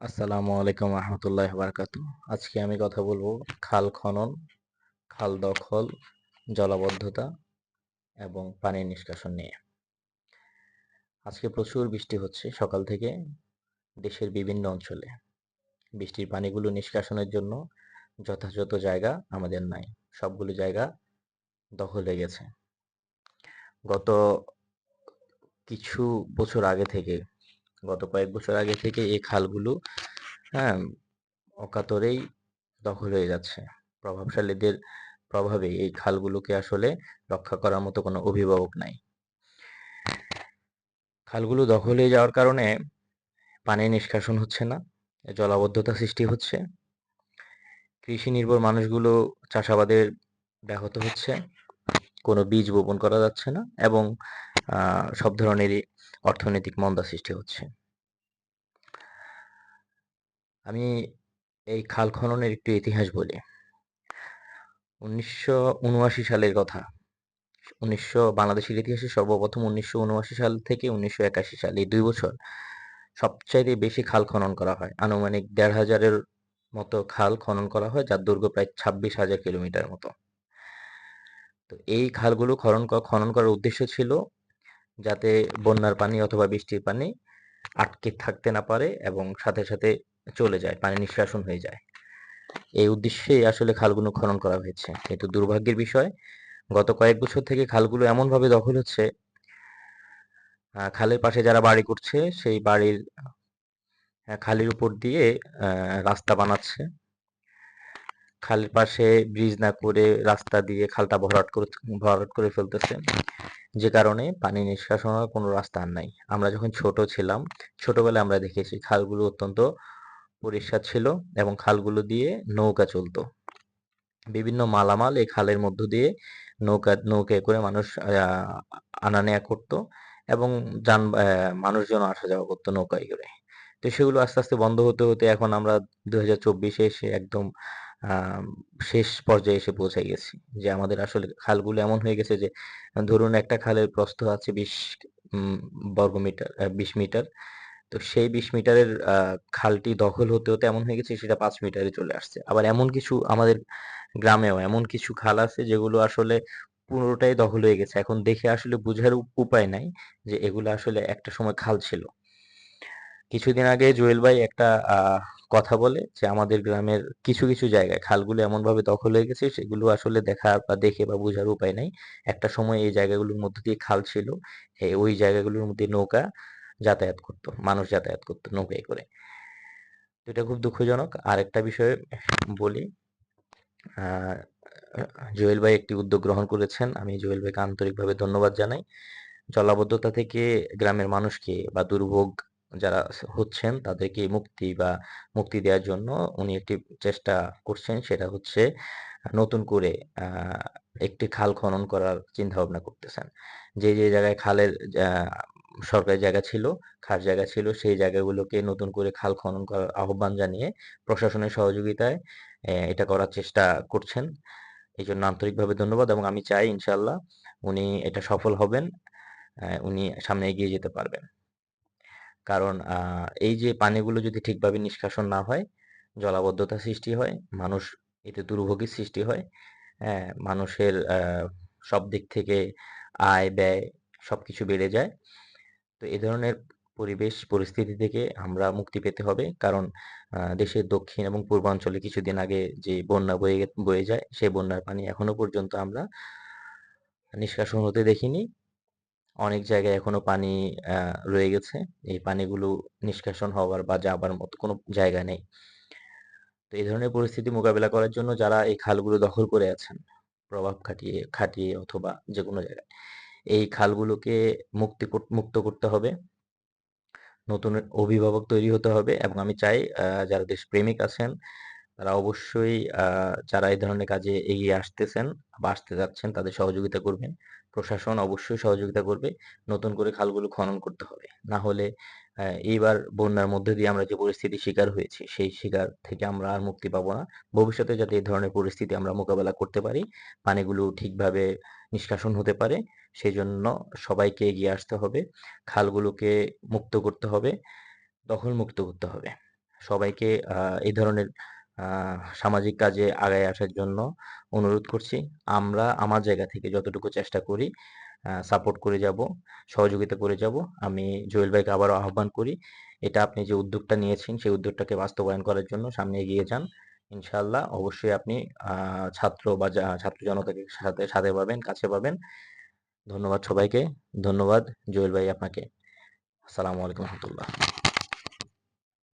আসসালামু আলাইকুম রহমতুল্লাহ বারকাত আজকে আমি কথা বলব খাল খনন, খাল দখল, জলাবদ্ধতা এবং পানি নিষ্কাশন নিয়ে। আজকে প্রচুর বৃষ্টি হচ্ছে সকাল থেকে দেশের বিভিন্ন অঞ্চলে। বৃষ্টির পানিগুলো নিষ্কাশনের জন্য যথাযথ জায়গা আমাদের নাই। সবগুলো জায়গা দখল হয়ে গেছে। গত কিছু বছর আগে থেকে গত কয়েক বছর আগে থেকে এই খালগুলো হ্যাঁ অকাতরেই দখল হয়ে যাচ্ছে। প্রভাবশালীদের প্রভাবে এই খালগুলোকে আসলে রক্ষা করার মতো কোনো অভিভাবক নাই। খালগুলো দখল হয়ে যাওয়ার কারণে পানি নিষ্কাশন হচ্ছে না, জলাবদ্ধতা সৃষ্টি হচ্ছে। কৃষি নির্ভর মানুষগুলো চাষাবাদের ব্যাহত হচ্ছে। কোনো বীজ বপন করা যাচ্ছে না এবং সব ধরনেরই অর্থনৈতিক মন্দা সৃষ্টি হচ্ছে। আমি এই খাল খননের একটু ইতিহাস বলি। উনিশশো উনআশি সালের কথা। উনিশশো, বাংলাদেশের ইতিহাসে সর্বপ্রথম উনিশশো উনআশি সাল থেকে উনিশশো একাশি সাল, এই দুই বছর সবচাইতে বেশি খাল খনন করা হয়। আনুমানিক দেড় হাজারের মতো খাল খনন করা হয়, যার দৈর্ঘ্য প্রায় ছাব্বিশ হাজার কিলোমিটার মতো। তো এই খালগুলো খনন খনন করার উদ্দেশ্য ছিল যাতে বন্যার পানি অথবা বৃষ্টির পানি আটকে থাকতে না পারে এবং সাথে সাথে চলে যায়, পানি নিষ্কাশন হয়ে যায়। এই উদ্দেশ্যেই আসলে খালগুলো খনন করা হয়েছে। কিন্তু দুর্ভাগ্যের বিষয়, গত কয়েক বছর থেকে খালগুলো এমনভাবে দখল হচ্ছে খালের পাশে যারা বাড়ি করছে, সেই বাড়ির খালের উপর দিয়ে রাস্তা বানাচ্ছে। খালের পাশে ব্রিজ না করে রাস্তা দিয়ে খালটা ভরাট করে ভরাট করে ফেলতেছে। যে কারণে পানি নিষ্কাশন হওয়ার কোনো রাস্তা আর নাই। আমরা যখন ছোট ছিলাম, ছোটবেলায় আমরা দেখেছি খালগুলো অত্যন্ত পরিষ্কার ছিল এবং খালগুলো দিয়ে নৌকা চলতো। বিভিন্ন মালামাল এই খালের মধ্য দিয়ে নৌকা নৌকায় করে মানুষ আনা নেয়া করতো এবং যান মানুষজন আসা যাওয়া করতো নৌকায় করে। তো সেগুলো আস্তে আস্তে বন্ধ হতে হতে এখন আমরা দুই হাজার চব্বিশে এসে একদম শেষ পর্যায়ে এসে পৌঁছে গেছি যে আমাদের আসলে খালগুলো এমন হয়ে গেছে যে, ধরুন একটা খালের প্রস্থ আছে বিশ বর্গ মিটার বিশ মিটার। তো সেই বিশ মিটারের খালটি দখল হতে হতে এমন হয়ে গেছে সেটা পাঁচ মিটারে চলে আসছে। আবার এমন কিছু আমাদের গ্রামেও এমন কিছু খাল আছে যেগুলো আসলে পুরোটাই দখল হয়ে গেছে। এখন দেখে আসলে বুঝার উপায় নাই যে এগুলো আসলে একটা সময় খাল ছিল। কিছুদিন আগে জুয়েল ভাই একটা কথা বলে যে আমাদের গ্রামের কিছু কিছু জায়গায় খালগুলো এমন ভাবে দখল হয়ে গেছে, সেগুলো আসলে দেখা বা দেখে বা বোঝার উপায় নাই। একটা সময় এই জায়গাগুলোর মধ্যে দিয়ে খাল ছিল ওই জায়গাগুলোর মধ্যে নৌকা যাতায়াত করত, মানুষ যাতায়াত করত নৌকায় করে। এটা খুব দুঃখজনক। আরেকটা বিষয়ে বলি জুয়েল ভাই একটি উদ্যোগ গ্রহণ করেছেন। আমি জুয়েল ভাইকে আন্তরিকভাবে ধন্যবাদ জানাই। জলাবদ্ধতা থেকে গ্রামের মানুষকে বা দুর্ভোগ যারা হচ্ছেন তাদেরকে মুক্তি বা মুক্তি দেওয়ার জন্য উনি একটি চেষ্টা করছেন, সেটা হচ্ছে নতুন করে একটি খাল খনন করার চিন্তা ভাবনা করতেছেন। যে যে জায়গায় খালের সরকারি জায়গা ছিল খাস জায়গা ছিল, সেই জায়গাগুলোকে নতুন করে খাল খনন করার আহ্বান জানিয়ে প্রশাসনের সহযোগিতায় এটা করার চেষ্টা করছেন। এই জন্য আন্তরিকভাবে ধন্যবাদ এবং আমি চাই ইনশাল্লাহ উনি এটা সফল হবেন উনি সামনে এগিয়ে যেতে পারবেন। কারণ এই যে পানিগুলো যদি ঠিকভাবে নিষ্কাশন না হয়, জলাবদ্ধতা সৃষ্টি হয়, মানুষ এতে দুর্ভোগের সৃষ্টি হয় হ্যাঁ মানুষের সব দিক থেকে আয়, ব্যয় সব কিছু বেড়ে যায়। তো এই ধরনের পরিবেশ, পরিস্থিতি থেকে আমরা মুক্তি পেতে হবে। কারণ দেশের দক্ষিণ এবং পূর্বাঞ্চলে কিছুদিন আগে যে বন্যা বয়ে বয়ে যায় সেই বন্যার পানি এখনও পর্যন্ত আমরা নিষ্কাশন হতে দেখিনি। অনেক জায়গায় এখনও পানি রয়ে গেছে। এই পানিগুলো নিষ্কাশন হওয়ার বা যাবার মতো কোনো জায়গা নেই। তো এই ধরনের পরিস্থিতি মোকাবেলা করার জন্য যারা এই খালগুলো দখল করে আছেন, প্রভাব খাটিয়ে খাটিয়ে অথবা যে কোনো জায়গায়, এই খালগুলোকে মুক্তি মুক্ত করতে হবে। নতুন অভিভাবক তৈরি হতে হবে এবং আমি চাই যারা দেশপ্রেমিক আছেন তারা অবশ্যই যারা এই ধরনের কাজে এগিয়ে আসতেছেন বা আসতে যাচ্ছেন, তাদের সহযোগিতা করবেন। প্রশাসন অবশ্যই সহযোগিতা করবে। নতুন করে খালগুলো খনন করতে হবে। না হলে এইবার বন্যার মধ্যে দিয়ে আমরা যে পরিস্থিতির শিকার হয়েছি, সেই শিকার থেকে আমরা আর মুক্তি পাবো না। ভবিষ্যতে যাতে এই ধরনের পরিস্থিতি আমরা মোকাবেলা করতে পারি, পানিগুলো ঠিকভাবে নিষ্কাশন হতে পারে সেই জন্য সবাইকে এগিয়ে আসতে হবে। খালগুলোকে মুক্ত করতে হবে দখল মুক্ত করতে হবে। সবাইকে এই ধরনের সামাজিক কাজে আগায় আসার জন্য অনুরোধ করছি। আমরা আমার জায়গা থেকে যতটুকু চেষ্টা করি সাপোর্ট করে যাব, সহযোগিতা করে যাব। আমি জুয়েল ভাইকে আবারও আহ্বান করি, এটা আপনি যে উদ্যোগটা নিয়েছেন, সেই উদ্যোগটাকে বাস্তবায়ন করার জন্য সামনে এগিয়ে যান। ইনশাল্লাহ অবশ্যই আপনি ছাত্র বা ছাত্র জনতাকে সাথে সাথে পাবেন, কাছে পাবেন। ধন্যবাদ সবাইকে, ধন্যবাদ জুয়েল ভাই আপনাকে। আসসালামু আলাইকুম রহমতুল্লাহ।